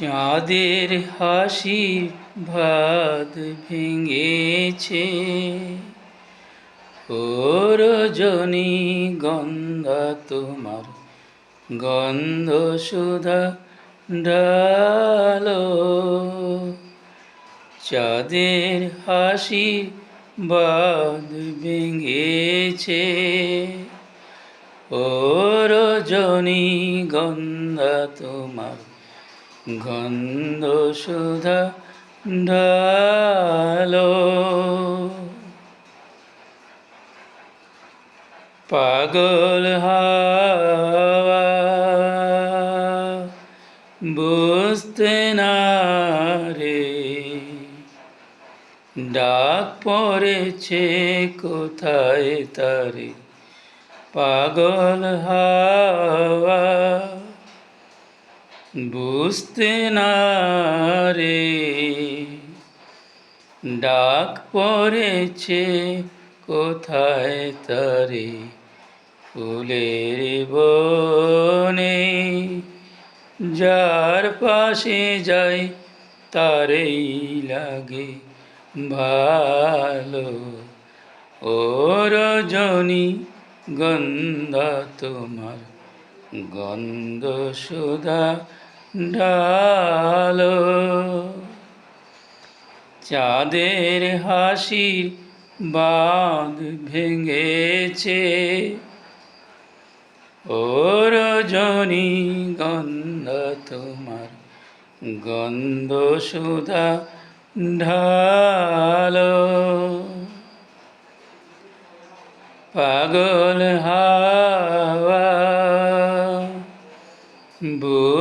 চাঁদের হাসি ভাত ভেঙেছে। রজনী গঙ্গা তোমার গন্ধ সুধা ডালো। চাঁদের হাসি বাদ ভেঙেছে। ও রজনী গন্ধা তোমার গন্ধ সুধা ঢালো পাগল হাওয়া বুঝতে না রে ডাক পড়েছে কোথায় তারে? পাগল হাওয়া বুঝতে না রে। ডাক পড়েছে কোথায় তারে? ফুলের বনে যার পাশে যাই তারেই লাগে ভালো। ও রজনী গন্ধা তোমার গন্ধ সুধা ঢালো চাঁদের হাসির বাঁধ ভেঙেছে। ও রজনী গন্ধ তোমার গন্ধ সুধা ঢালো। পাগল হাওয়া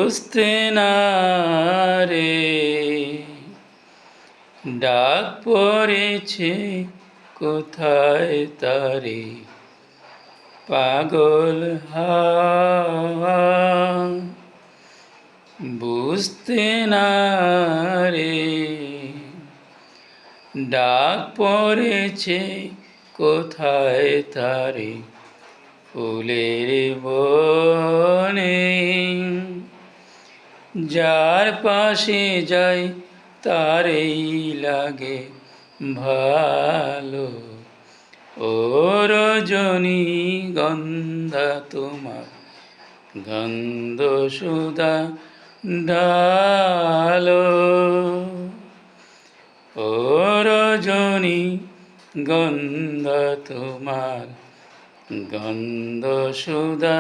বুঝতে না রে। ডাক পড়েছে কোথায় তারে? পাগল হা বুঝতে না রে। ডাক পড়েছে কোথায় তারে? ফুলের বনে। যার পাশে যাই, তারেই লাগে ভালো। ও রজনী গন্ধা তোমার, গন্ধ সুদা ডালো ও রজনী গন্ধ তোমার, গন্ধ সুদা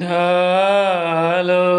ঢালো।